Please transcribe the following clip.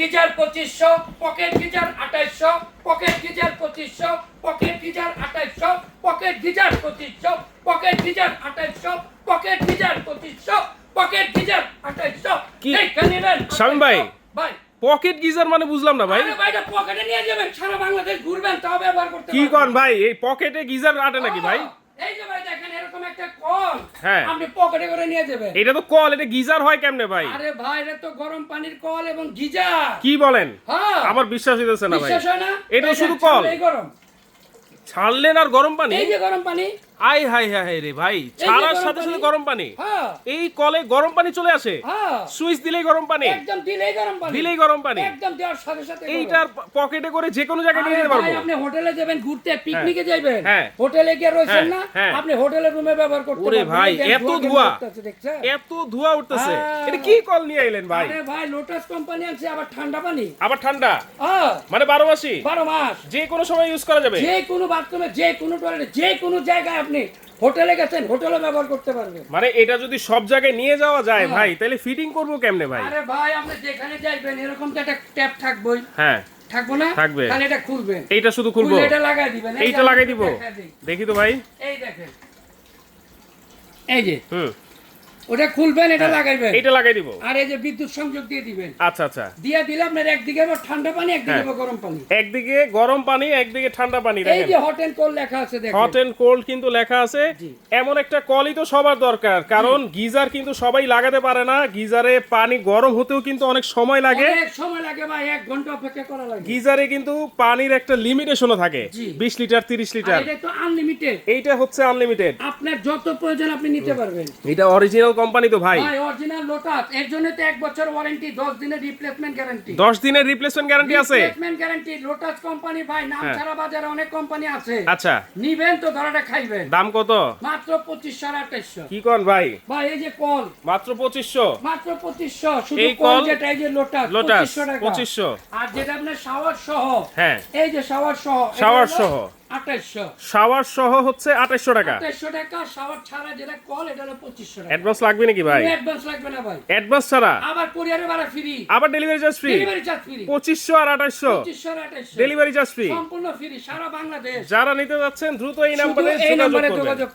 Geyser পঁচিশশো pocket geyser আঠাইশশো pocket geyser পঁচিশশো পকেট গিজার আঠাইশশো পকেট গিজার পঁচিশশো পকেট গিজার আঠাইশশো পকেট গিজার পঁচিশশো পকেট গিজার আঠাইশশো। শামীম ভাই। ভাই। পকেট গিজার মানে বুঝলাম না ভাই। পকেটে নিয়ে যাবেন সারা বাংলাদেশ ঘুরবেন তাও ব্যবহার করতে কি। কন ভাই এই পকেটে গিজার আটে নাকি ভাই? একটা কল। হ্যাঁ। আপনি পকেটে করে নিয়ে যাবেন। এটা তো কল এটা গিজার হয় কেমনে ভাই? আরে ভাই এটা তো গরম পানির কল এবং গিজার। কি বলেন? হ্যাঁ। আমার বিশ্বাস হইতেছে না ভাই। বিশ্বাস হয় না? এটা শুধু কল। এই গরম। ছাড়লেন আর গরম পানি? এই যে গরম পানি। আই হাই হাই হাই রে ভাই ছাড়ার সাথে সাথে গরম পানি। হ্যাঁ। এই কলে গরম পানি চলে আসে। হ্যাঁ। সুইচ দিলেই গরম পানি। একদম দিলেই গরম পানি। দিলেই গরম পানি। একদম দেওয়ার সাথে সাথে এইটার পকেটে করে যে কোনো জায়গায় নিয়ে যেতে পারব। আপনি হোটেলে যাবেন ঘুরতে পিকনিকে যাবেন হ্যাঁ। হোটেলে গিয়ে রয়েছেন না। আপনি হোটেলের রুমে ব্যবহার করতে ওরে। ভাই, এত ধোঁয়া। উঠতেছে, এত ধোঁয়া উঠতেছে। এটা কি কল নিয়ে আইলেন ভাই? আরে ভাই লোটাস কোম্পানি আছে আবার ঠান্ডা পানি। আবার ঠান্ডা? মানে বারো মাসি বারো মাস। যে কোনো সময় ইউজ করা যাবে। যে কোনো বাথরুমে যে কোনো টয়লেটে যে কোনো জায়গায় আপনি হোটেলে গেছেন হোটেলে ব্যবহার করতে পারবেন। মানে এটা যদি সব জায়গায় নিয়ে যাওয়া যায় হ্যাঁ। ভাই তাহলে ফিটিং করব কেমনে ভাই? আরে ভাই আপনি যেখানে যাইবেন এরকম তো একটা ট্যাপ থাকবেই। হ্যাঁ। থাকব না? থাকবে। তাহলে এটা খুলবেন। এইটা শুধু খুলবো। এটা লাগাই দিবেন। এই এইটা লাগাই দিব। দেখি তো ভাই। এই দেখেন। এই যে। হুম। ওটা খুলবেন এটা লাগাইবেন। এইটা লাগাই দিব। আর এই যে বিদ্যুৎ সংযোগ দিয়ে দিবেন। আচ্ছা আচ্ছা। দিয়ে দিলে আপনার একদিকে আবার ঠান্ডা পানি একদিকে হ্যাঁ। আবার গরম পানি। একদিকে গরম পানি একদিকে ঠান্ডা পানি এই যে হট এন্ড কোল্ড লেখা আছে দেখেন। হট এন্ড কোল্ড কিন্তু লেখা আছে। এমন একটা কলই তো সবার দরকার কারণ গিজার কিন্তু সবাই লাগাতে পারে না। গিজারে পানি গরম হতেও কিন্তু অনেক সময় লাগে। অনেক সময় লাগে ভাই এক ঘণ্টা অপেক্ষা করা লাগে। গিজারে কিন্তু পানির একটা লিমিটেশনও থাকে। জি। বিশ লিটার তিরিশ আর লিটার। এটা তো আনলিমিটেড এইটা হচ্ছে আনলিমিটেড আপনার যত প্রয়োজন আপনি নিতে পারবেন। এটা অরিজিনাল কোম্পানি তো ভাই। অরিজিনাল লোটাস এর জন্য তো এক বছর ওয়ারেন্টি 10 দিনের রিপ্লেসমেন্ট গ্যারান্টি দশ দিনের রিপ্লেসমেন্ট গ্যারান্টি আছে? রিপ্লেসমেন্ট গ্যারান্টি লোটাস কোম্পানি ভাই নাম হ্যাঁ। ছাড়া বাজারে অনেক কোম্পানি আছে। আচ্ছা। নিবেন তো ধরাটা খাইবেন। দাম কত? মাত্র পঁচিশশো আর আঠাইশশো কি কন ভাই? ভাই এই যে কল। মাত্র পঁচিশশো? মাত্র পঁচিশশো শুধু এই কল যেটা এই যে লোটাস লোটাস, পঁচিশশো টাকা। 2500 আর যেটা আপনার শাওয়ার সহ হ্যাঁ। এই যে শাওয়ার সহ শাওয়ার সহ। আঠাইশশো শাওয়ার সহ হচ্ছে আঠাশশো টাকা। আঠাইশশো টাকা শাওয়ার ছাড়া যেটা কল এটা হলো পঁচিশশো টাকা। অ্যাডভান্স লাগবে নাকি ভাই? অ্যাডভান্স লাগবে না ভাই। অ্যাডভান্স ছাড়া? আবার কুরিয়ারে ভাড়া ফ্রি আবার delivery charge free delivery charge free পঁচিশশো আর আঠাশশো? পঁচিশশো আর আঠাইশশো ডেলিভারি চার্জ ফ্রি সম্পূর্ণ ফ্রি সারা বাংলাদেশ। যারা নিতে যাচ্ছেন দ্রুত এই নম্বরে নাম্বারে যোগাযোগ করবেন। যোগাযোগ